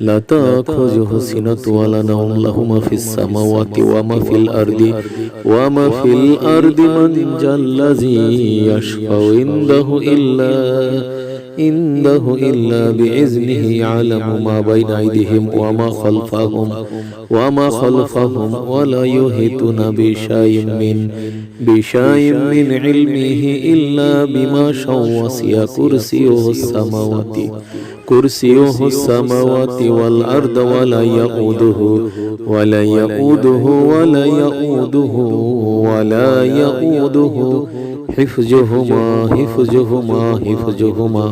لا تأخذه سنة ولا نوم له ما في السماوات وما في الأرض وما في الأرض من ذا الذي يشفع عنده إلا عنده إلا بإذنه يعلم ما بين أيديهم وما خلفهم وما خلفهم ولا يهتون بشيء من بشيء من علمه إلا بما شاء وسع كرسيه السماوات. كرسيه السماوات والأرض ولا يؤوده ولا يؤوده ولا يؤوده ولا يؤوده. حفظهما حفظهما حفظهما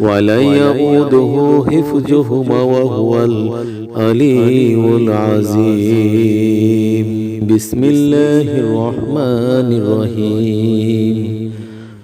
ولا يؤوده حفظهما وهو العلي العظيم. بسم الله الرحمن الرحيم.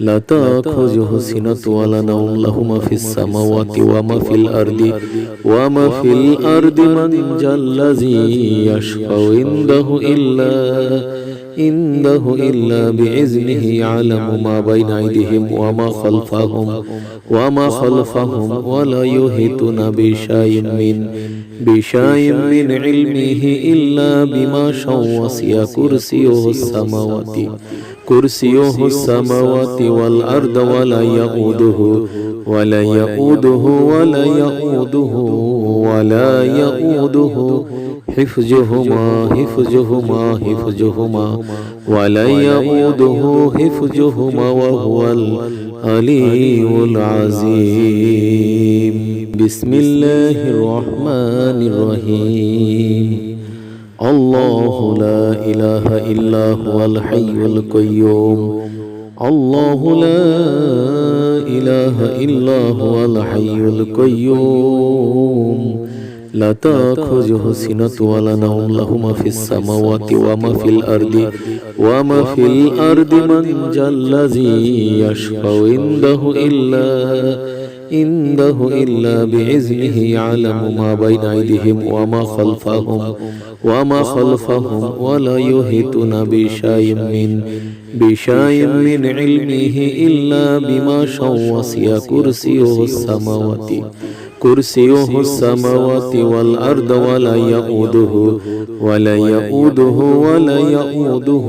لا تأخذه سنة ولا نوم له ما في السماوات وما في الأرض وما في الأرض من ذا الذي يشفع عنده إلا عنده إلا بإذنه يعلم ما بين أيديهم وما خلفهم وما خلفهم ولا يهتون بشيء من بشيء من علمه إلا بما شاء وسع كرسيه السماوات. كرسيه السماوات والأرض ولا يؤوده ولا يؤوده ولا يؤوده ولا يؤوده. حفظهما حفظهما حفظهما ولا يؤوده حفظهما وهو العلي العظيم. بسم الله الرحمن الرحيم. الله لا إله إلا هو الحي القيوم الله لا إله إلا هو الحي القيوم لا تأخذه سنة ولا نوم له ما في السماوات وما في الأرض وما في الأرض من ذا الذي يشفع عنده إلا عنده إلا بإذنه يعلم ما بين أيديهم وما خلفهم وما خلفهم ولا يهتون بشيء من بشيء من علمه إلا بما شاء وسع كرسيه السماوات كرسيه السماوات والأرض ولا يؤوده ولا يؤوده ولا يؤوده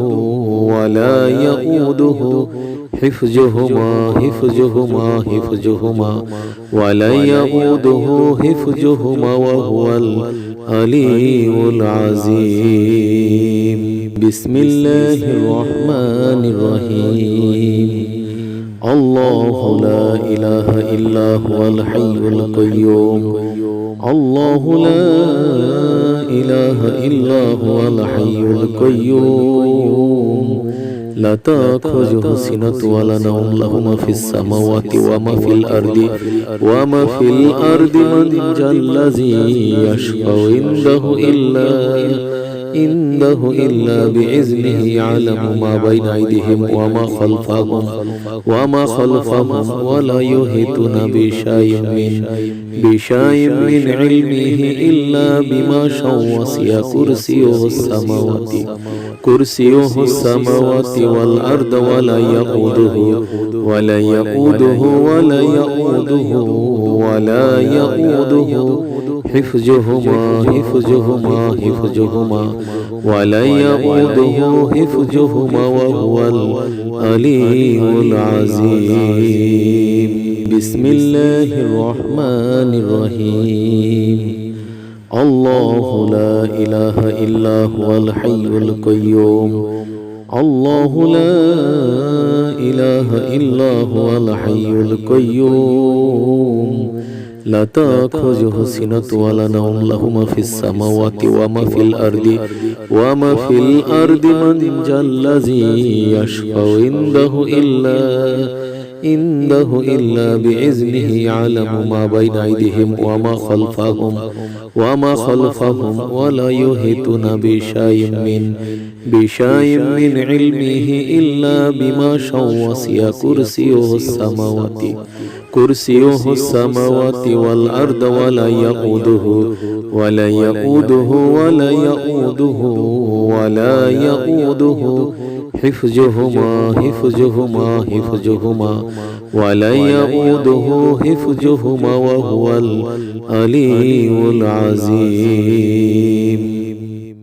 ولا يؤوده حفظهما حفظهما حفظهما ولا يؤوده حفظهما وهو العلي العظيم. بسم الله الرحمن الرحيم. الله لا إله إلا هو الحي القيوم. الله لا إله إلا هو الحي القيوم. لا تأخذه سنة ولا نوم له ما في السماوات وما في الأرض وما في الأرض من ذا الذي يشفع عنده إلا عنده إلا بإذنه يعلم ما بين أيديهم وما خلفهم وما خلفهم ولا يهتون بشيء من بشيء من علمه إلا بما شاء وسع كرسيه السماوات. كرسيه السماوات والأرض ولا يؤوده ولا يؤوده ولا يؤوده ولا يؤوده. حفظهما حفظهما حفظهما ولا يؤوده حفظهما وهو العلي العظيم. بسم الله الرحمن الرحيم. الله لا إله إلا هو الحي القيوم. الله لا إله إلا هو الحي القيوم لا تأخذه سنة ولا نوم له ما في السماوات وما في الأرض وما في الأرض من ذا الذي يشفع عنده إلا عنده إلا بإذنه يعلم ما بين أيديهم وما خلفهم وما خلفهم ولا يهتون بشيء من بشيء من علمه إلا بما شاء وسع كرسيه السماوات. كرسيه السماوات والأرض ولا يقوده ولا يقوده ولا يقوده ولا يقوده حفظهما حفظهما حفظهما ولا يؤوده حفظهما وهو العلي العظيم